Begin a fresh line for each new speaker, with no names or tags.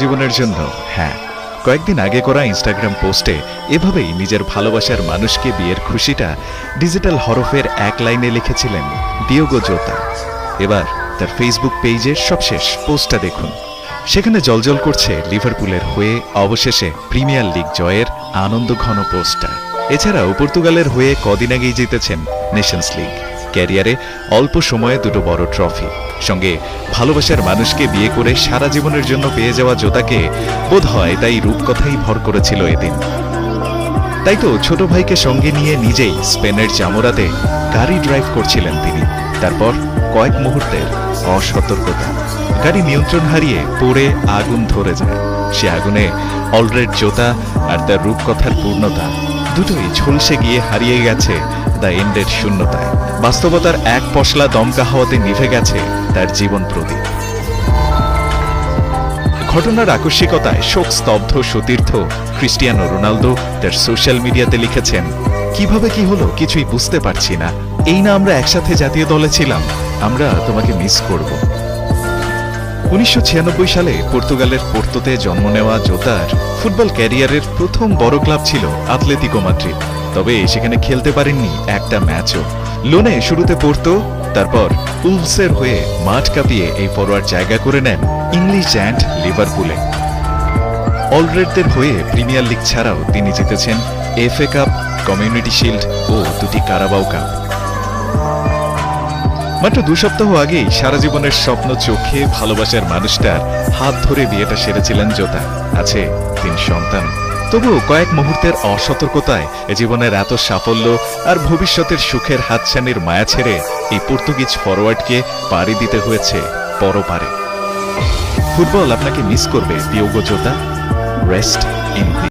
জীবনের জন্য। হ্যাঁ কয়েকদিন আগে করা ইনস্টাগ্রাম পোস্টে এভাবেই নিজের ভালোবাসার মানুষকে বিয়ের খুশিটা ডিজিটাল হরফের এক লাইনে লিখেছিলেন দিয়োগো জোতা এবার তার ফেসবুক পেজের সবশেষ পোস্টটা দেখুন। সেখানে জলজল করছে লিভারপুলের হয়ে অবশেষে প্রিমিয়ার লিগ জয়ের আনন্দ ঘন পোস্টটা এছাড়াও পর্তুগালের হয়ে কদিন আগেই জিতেছেন নেশনস লিগ ক্যারিয়ারে অল্প সময়ে দুটো বড় ট্রফি। সঙ্গে ভালোবাসার মানুষকে বিয়ে করে সারা জীবনের জন্য পেয়ে যাওয়া জোতাকে বোধ হয় তাই রূপকথাই ভর করেছিল এদিন। তাই তো ছোট ভাইকে সঙ্গে নিয়ে নিজেই স্পেনের জামোরাতে গাড়ি ড্রাইভ করছিলেন তিনি। তারপর কয়েক মুহূর্তের অসতর্কতা। গাড়ি নিয়ন্ত্রণ হারিয়ে পড়ে আগুন ধরে যায়। সে আগুনে অলরেড জোতা আর তার রূপকথার পূর্ণতা দুটোই ঝলসে গিয়ে হারিয়ে গেছে দ্য এন্ডের শূন্যতায়। বাস্তবতার এক পশলা দমকা হাওয়াতে নিভে গেছে তার জীবন প্রদীপ। ঘটনার আকস্মিকতায় শোক স্তব্ধ সতীর্থ ক্রিস্টিয়ানো রোনালদো তার সোশ্যাল মিডিয়াতে লিখেছেন, কীভাবে কি হলো কিছুই বুঝতে পারছি না। এই না আমরা একসাথে জাতীয় দলে ছিলাম। আমরা তোমাকে মিস করব। উনিশশো ছিয়ানব্বই সালে পর্তুগালের পোর্তোতে জন্ম নেওয়া জোতার ফুটবল ক্যারিয়ারের প্রথম বড় ক্লাব ছিল আতলেতিকো মাদ্রিদ। তবে সেখানে খেলতে পারেননি একটা ম্যাচও। লোনে শুরুতে পড়তো তারপর উলসের হয়ে মাঠ কাঁপিয়ে এই ফরওয়ার্ড জায়গা করে নেন ইংলিশ জ্যান্ট লিভারপুলে। অলরেডদের হয়ে প্রিমিয়ার লিগ ছাড়াও তিনি জিতেছেন এফএ কাপ, কমিউনিটি শিল্ড ও দুটি কারাবাও কাপ। মাত্র দু সপ্তাহ আগেই সারা জীবনের স্বপ্ন, চোখে ভালোবাসার মানুষটার হাত ধরে বিয়েটা সেরেছিলেন জোতা। আছে তিন সন্তান। তবুও কয়েক মুহূর্তের অসতর্কতায় জীবনের এত সাফল্য আর ভবিষ্যতের সুখের হাতছানির মায়া ছেড়ে এই পর্তুগিজ ফরওয়ার্ডকে পাড়ি দিতে হয়েছে পরপারে। ফুটবল আপনাকে মিস করবে দিয়োগো জোতা। Rest in